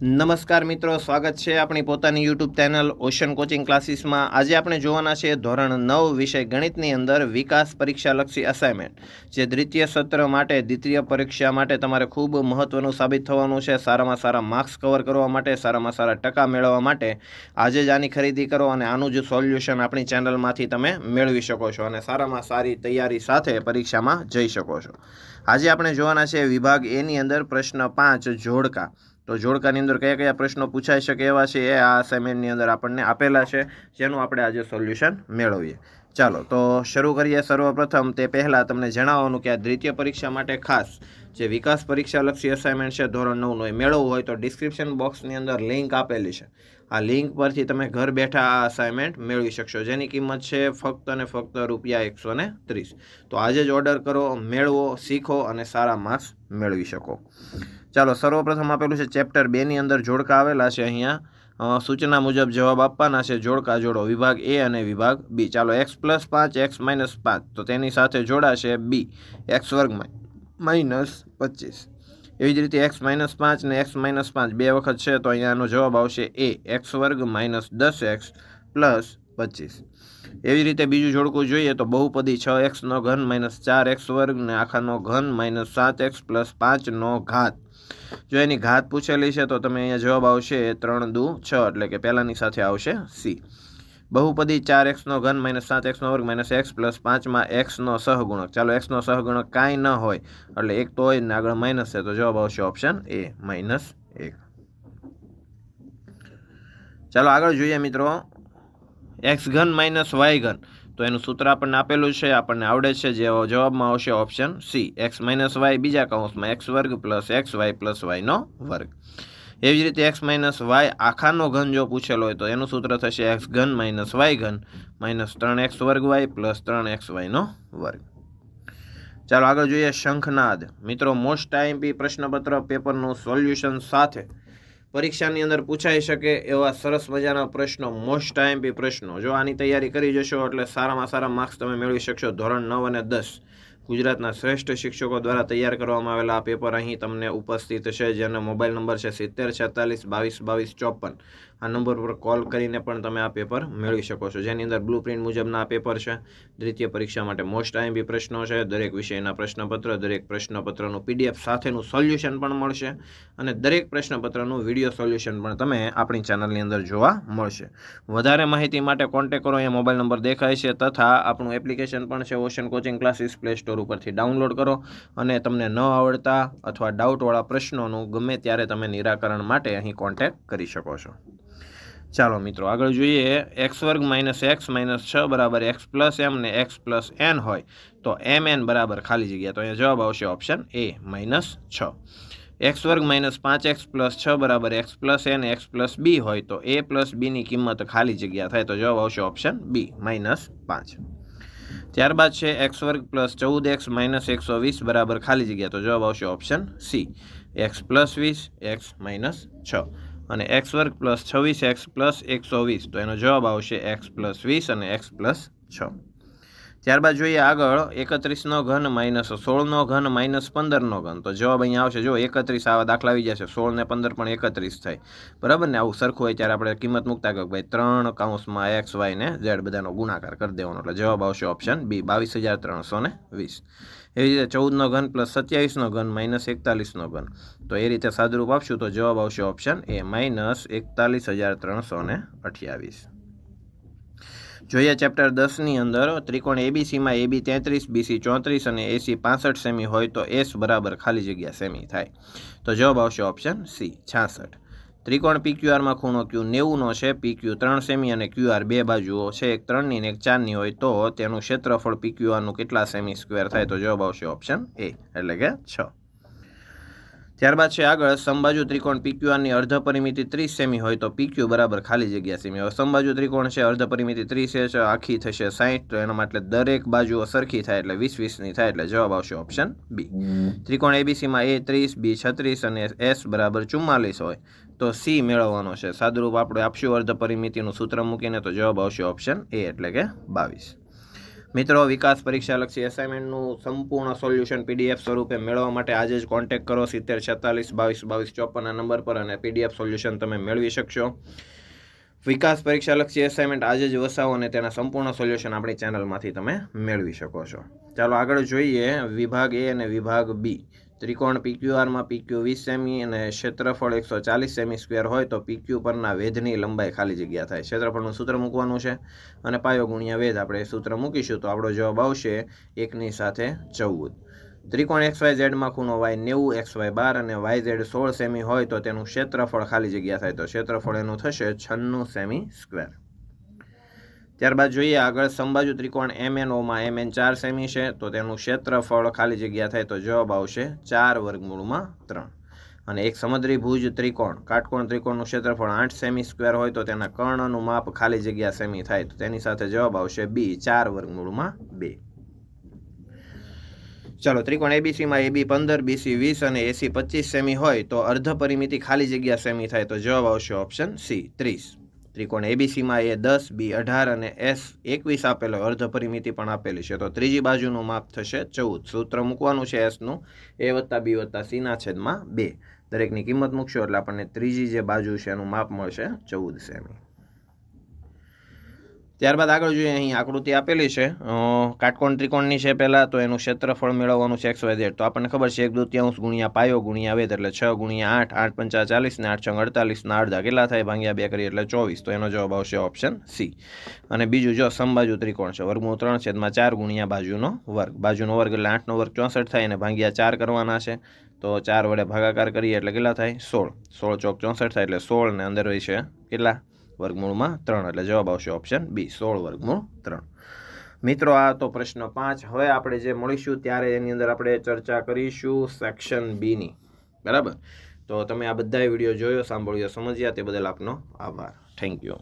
નમસ્કાર મિત્રો, સ્વાગત છે આપણી પોતાની યુટ્યુબ ચેનલ ઓશન કોચિંગ ક્લાસીસમાં આજે આપણે જોવાના છે ધોરણ નવ વિષય ગણિતની અંદર વિકાસ પરીક્ષાલક્ષી અસાઇનમેન્ટ જે દ્વિતીય સત્ર માટે દ્વિતીય પરીક્ષા માટે તમારે ખૂબ મહત્ત્વનું સાબિત થવાનું છે. સારામાં સારા માર્ક્સ કવર કરવા માટે, સારામાં સારા ટકા મેળવવા માટે આજે જ આની ખરીદી કરો અને આનું જ સોલ્યુશન આપણી ચેનલમાંથી તમે મેળવી શકો છો અને સારામાં સારી તૈયારી સાથે પરીક્ષામાં જઈ શકો છો. આજે આપણે જોવાના છે વિભાગ એની અંદર પ્રશ્ન પાંચ, જોડકા. તો જોડકાની અંદર કયા કયા પ્રશ્નો પૂછાઈ શકે એવા છે એ આ અસાઇનમેન્ટની અંદર આપણને આપેલા છે, જેનું આપણે આજે સોલ્યુશન મેળવીએ. ચાલો, તો શરૂ કરીએ સર્વપ્રથમ તે પહેલાં તમને જણાવવાનું કે આ દ્વિતીય પરીક્ષા માટે ખાસ જે વિકાસ પરીક્ષાલક્ષી અસાઇનમેન્ટ છે, ધોરણ નવનું એ મેળવવું હોય તો ડિસ્ક્રિપ્શન બોક્સની અંદર લિંક આપેલી છે. આ લિંક પરથી તમે ઘર બેઠા આ અસાઇનમેન્ટ મેળવી શકશો. જેની કિંમત છે ફક્ત અને ફક્ત રૂપિયા એકસો ને ત્રીસ. તો આજે જ ઓર્ડર કરો, મેળવો, શીખો અને સારા માર્ક્સ મેળવી શકો. ચાલો, સર્વપ્રથમ આપેલું છે ચેપ્ટર બેની અંદર જોડકા આવેલા છે અહીંયા. સૂચના મુજબ જવાબ આપવાના છે જોડકા જોડો, વિભાગ એ અને વિભાગ બી. ચાલો એક્સ પ્લસ પાંચ એક્સ માઇનસ પાંચ. તો તેની સાથે જોડાશે બી એક્સ વર્ગ માઇનસ પચીસ. એવી જ રીતે એક્સ માઇનસ પાંચ ને એક્સ માઇનસ પાંચ બે વખત છે, તો અહીંયાનો જવાબ આવશે એ એક્સ વર્ગ માઇનસ દસ એક્સ પ્લસ પચીસ. એવી રીતે બીજું જોડકું જોઈએ તો બહુપદી છ એક્સનો ઘન માઇનસ ચાર એક્સ વર્ગ ને આખાનો ઘન માઇનસ સાત એક્સ પ્લસ પાંચનો ઘાત. જો એની ઘાત પૂછેલી છે, તો તમે અહીંયા જવાબ આવશે ત્રણ દુ છ, એટલે કે પહેલાંની સાથે આવશે સી. બહુપદી ચાર એક્સનો ઘન માઇનસ સાત એક્સનો વર્ગ માઇનસ એક્સ પ્લસ પાંચમાં એક્સનો સહગુણક. ચાલો એક્સનો સહગુણક કાંઈ ન હોય, એટલે એક તો હોય ને આગળ માઇનસ છે, તો જવાબ આવશે ઓપ્શન એ માઇનસ એક. ચાલો, આગળ જોઈએ મિત્રો. એક્સ ઘન માઇનસ વાય ઘન. તો એનું સૂત્ર આપણને આપેલું છે, આપણને આવડે છે, જે જવાબમાં આવશે option C X minus Y બીજા કૌંસમાં એક્સ વર્ગ પ્લસ એક્સ વાય પ્લસ વાયનો વર્ગ. એવી રીતે એક્સ માઇનસ વાય આખાનો ઘન જો પૂછેલો હોય તો એનું સૂત્ર થશે એક્સ ઘન માઇનસ વાય ઘન માઇનસ ત્રણ એક્સ વર્ગ વાય પ્લસ ત્રણ એક્સ વાયનો વર્ગ. ચાલો આગળ જોઈએ શંખનાદ. મિત્રો મોસ્ટ આઈએમપી પ્રશ્નપત્ર પેપરનું સોલ્યુશન સાથે પરીક્ષાની અંદર પૂછાઈ શકે એવા સરસ મજાના પ્રશ્નો મોસ્ટ ટાઈમ બી પ્રશ્નો. જો આની તૈયારી કરી જશો એટલે સારામાં સારા માર્ક્સ તમે મેળવી શકશો. ધોરણ નવ અને દસ ગુજરાતના શ્રેષ્ઠ શિક્ષકો દ્વારા તૈયાર કરવામાં આવેલા આ પેપર અહીં તમને ઉપસ્થિત છે. જેનો મોબાઈલ નંબર છે સિત્તેર છેતાલીસ બાવીસ બાવીસ ચોપન. આ નંબર પર કોલ કરીને પણ તમે આ પેપર મેળવી શકો છો. જેની અંદર બ્લુ પ્રિન્ટ મુજબના આ પેપર છે. દ્વિતીય પરીક્ષા માટે મોસ્ટ આઈએમપી પ્રશ્નો છે. દરેક વિષયના પ્રશ્નપત્ર, દરેક પ્રશ્નપત્રનું પીડીએફ સાથેનું સોલ્યુશન પણ મળશે અને દરેક પ્રશ્નપત્રનું વીડિયો સોલ્યુશન પણ તમે આપણી ચેનલની અંદર જોવા મળશે. વધારે માહિતી માટે કોન્ટેક કરો. અહીંયા મોબાઈલ નંબર દેખાય છે તથા આપણું એપ્લિકેશન પણ છે ocean coaching classes play store ઉપરથી ડાઉનલોડ કરો અને તમને ન આવડતા અથવા ડાઉટવાળા પ્રશ્નોનું ગમે ત્યારે તમે નિરાકરણ માટે અહીં કોન્ટેક કરી શકો છો. ચાલો મિત્રો, આગળ જોઈએ એક્સ વર્ગ માઇનસ એક્સ માઇનસ છ બરાબર એક્સ પ્લસ એમ ને એક્સ પ્લસ એન હોય તો એમ એન બરાબર ખાલી જગ્યા, તો અહીંયા જવાબ આવશે ઓપ્શન એ માઇનસ છ. એક્સ વર્ગ માઇનસ પાંચ એક્સ પ્લસ છ બરાબર x plus N x plus B હોય તો એ પ્લસ બીની કિંમત ખાલી જગ્યા થાય તો જવાબ આવશે ઓપ્શન બી માઇનસ પાંચ. ત્યારબાદ છે એક્સ વર્ગ પ્લસ ચૌદ એક્સ માઇનસ એકસો વીસ બરાબર ખાલી જગ્યા તો જવાબ આવશે ઓપ્શન સી એક્સ પ્લસ વીસ એક્સ માઇનસ છ. અને એક્સ વર્ગ પ્લસ છવ્વીસ એક્સ પ્લસ એકસો વીસ. તો એનો જવાબ આવશે એક્સ પ્લસ વીસ અને એક્સ પ્લસ છ. ત્યારબાદ જોઈએ આગળ, એકત્રીસનો ઘન માઇનસ સોળનો ઘન માઇનસ પંદરનો ઘન. તો જવાબ અહીંયા આવશે જો એકત્રીસ આવા દાખલા આવી જશે. સોળ ને પંદર પણ એકત્રીસ થાય. બરાબર ને? આવું સરખું હોય ત્યારે આપણે કિંમત મૂકતા કે ભાઈ ત્રણ કાઉન્સમાં એક્સ, વાય ને ઝેડ બધાનો ગુણાકાર કરી દેવાનો. એટલે જવાબ આવશે ઓપ્શન બી, બાવીસ હજાર ત્રણસો ને વીસ. એવી રીતે ચૌદનો ઘન પ્લસ સત્યાવીસનો ઘન માઇનસ એકતાલીસનો ઘન. તો એ રીતે સાદુરૂપ આપશું તો જવાબ આવશે ઓપ્શન એ માઇનસ એકતાલીસ હજાર ત્રણસો ને અઠ્યાવીસ. જોઈએ ચેપ્ટર દસની અંદર, ત્રિકોણ એબીસીમાં એબી તેત્રીસ બીસી ચોત્રીસ અને એસી પાસઠ સેમી હોય તો એસ બરાબર ખાલી જગ્યા સેમી થાય. તો જવાબ આવશે ઓપ્શન સી છાસઠ. ત્રિકોણ પીક્યુઆરમાં ખૂણો ક્યુ નેવુંનો છે પીક્યુ ત્રણ સેમી અને ક્યુઆર બે બાજુઓ છે, એક ત્રણની ને એક ચારની હોય તો તેનું ક્ષેત્રફળ પીક્યુઆરનું કેટલા સેમી સ્ક્વેર થાય તો જવાબ આવશે ઓપ્શન એ એટલે કે છ. ત્યારબાદ છે આગળ સંબાજુ ત્રિકોણ પીક્યુઆરની અર્ધ પરિમિતિ ત્રીસ સેમી હોય તો પીક્યુ બરાબર ખાલી જગ્યા સેમી. હવે સંબાજુ ત્રિકોણ છે અર્ધ પરિમિતિ ત્રીસ છે આખી થશે સાહીઠ તો એના માટે દરેક બાજુઓ સરખી થાય એટલે વીસ વીસની થાય એટલે જવાબ આવશે ઓપ્શન બી. ત્રિકોણ એબીસીમાં એ ત્રીસ બી છત્રીસ અને એસ બરાબર ચુમ્માલીસ હોય તો સી મેળવવાનો છે. સાદુરૂપ આપણે આપશું અર્ધ પરિમિતિનું સૂત્ર મૂકીને તો જવાબ આવશે ઓપ્શન એ એટલે કે બાવીસ. મિત્રો, વિકાસ પરીક્ષાલક્ષી એસાઇનમેન્ટનું સંપૂર્ણ સોલ્યુશન પીડીએફ સ્વરૂપે મેળવવા માટે આજે જ કોન્ટેક્ટ કરો. સિત્તેર, છેતાલીસ, બાવીસ બાવીસ ચોપનના નંબર પર અને પીડીએફ સોલ્યુશન તમે મેળવી શકશો. વિકાસ પરીક્ષાલક્ષી એસાઇનમેન્ટ આજે જ વસાવો અને તેના સંપૂર્ણ સોલ્યુશન આપણી ચેનલમાંથી તમે મેળવી શકો છો. ચાલો આગળ જોઈએ વિભાગ એ અને વિભાગ બી ત્રિકોણ પીક્યુઆરમાં પીક્યુ વીસ સેમી અને ક્ષેત્રફળ એકસો ચાલીસ સેમી સ્ક્વેર હોય તો પીક્યુ પરના વેધની લંબાઈ ખાલી જગ્યા થાય. ક્ષેત્રફળનું સૂત્ર મૂકવાનું છે અને પાયો ગુણ્યા વેધ. આપણે સૂત્ર મૂકીશું તો આપણો જવાબ આવશે એકની સાથે ચૌદ. ત્રિકોણ એક્સ વાય ઝેડમાં ખૂણો વાય નેવું, એક્સ વાય બાર અને વાય ઝેડ સોળ સેમી હોય તો તેનું ક્ષેત્રફળ ખાલી જગ્યા થાય તો ક્ષેત્રફળ એનું થશે છન્નું સેમી સ્ક્વેર ત્યારબાદ જોઈએ આગળ સંબાજુ ત્રિકોણ એમ એન ઓમાં એમ એન ચાર સેમી છે, તો તેનું ક્ષેત્રફળ ખાલી જગ્યા થાય તો જવાબ આવશે ચાર વર્ગમૂળમાં ત્રણ. અને એક સમદ્રી ભુજ ત્રિકોણ, કાટકોણ ત્રિકોણનું ક્ષેત્રફળ આઠ સેમી સ્ક્વેર હોય તો તેના કર્ણનું માપ ખાલી જગ્યા સેમી થાય તો તેની સાથે જવાબ આવશે બી ચાર વર્ગમૂળમાં બે. ચાલો, ત્રિકોણ એબીસીમાં એબી પંદર બીસી વીસ અને એસી પચીસ સેમી હોય તો અર્ધ પરિમિતિ ખાલી જગ્યા સેમી થાય તો જવાબ આવશે ઓપ્શન સી ત્રીસ. ત્રિકોણ એબીસીમાં એ દસ, બી અઢાર અને એસ એકવીસ આપેલો અર્ધ પરિમિતિ પણ આપેલી છે. તો ત્રીજી બાજુનું માપ થશે ચૌદ. સૂત્ર મૂકવાનું છે એસનું. એ વત્તા બી વત્તા સીના છેદમાં બે. દરેકની કિંમત મૂકશો એટલે આપણને ત્રીજી જે બાજુ છે એનું માપ મળશે ચૌદ સેમી. ત્યારબાદ આગળ જોઈએ અહીં આકૃતિ આપેલી છે. કાટકોણ ત્રિકોણની છે પહેલાં, તો એનું ક્ષેત્રફળ મેળવવાનું છે એકસો ઝેડ. તો આપણને ખબર છે એક દૃત્યાંશ ગુણ્યા પાયો ગુણ્યા વેધ, એટલે છ ગુણ્યા આઠ આઠ પંચા ચાલીસ ને આઠ છ અડતાલીસના અડધા કેટલા થાય? ભાંગ્યા બે કરીએ એટલે ચોવીસ. તો એનો જવાબ આવશે ઓપ્શન સી. અને બીજું જો સમબાજુ ત્રિકોણ છે, વર્ગમૂળ ત્રણ છેદમાં ચાર ગુણ્યા બાજુનો વર્ગ. બાજુનો વર્ગ એટલે આઠનો વર્ગ ચોસઠ થાય અને ભાંગ્યા ચાર કરવાના છે. તો ચાર વડે ભાગાકાર કરીએ એટલે કેટલા થાય? સોળ. સોળ ચોક ચોસઠ થાય એટલે સોળ ને અંદર હોય છે કેટલા? વર્ગમૂળમાં ત્રણ. એટલે જવાબ આવશે ઓપ્શન બી સોળ વર્ગમૂળ ત્રણ. મિત્રો, આ તો પ્રશ્ન પાંચ. હવે આપણે જે મળીશું ત્યારે એની અંદર આપણે ચર્ચા કરીશું સેક્શન બીની બરાબર? તો તમે આ બધા વીડિયો જોયો, સાંભળ્યો, સમજ્યા તે બદલ આપનો આભાર. Thank you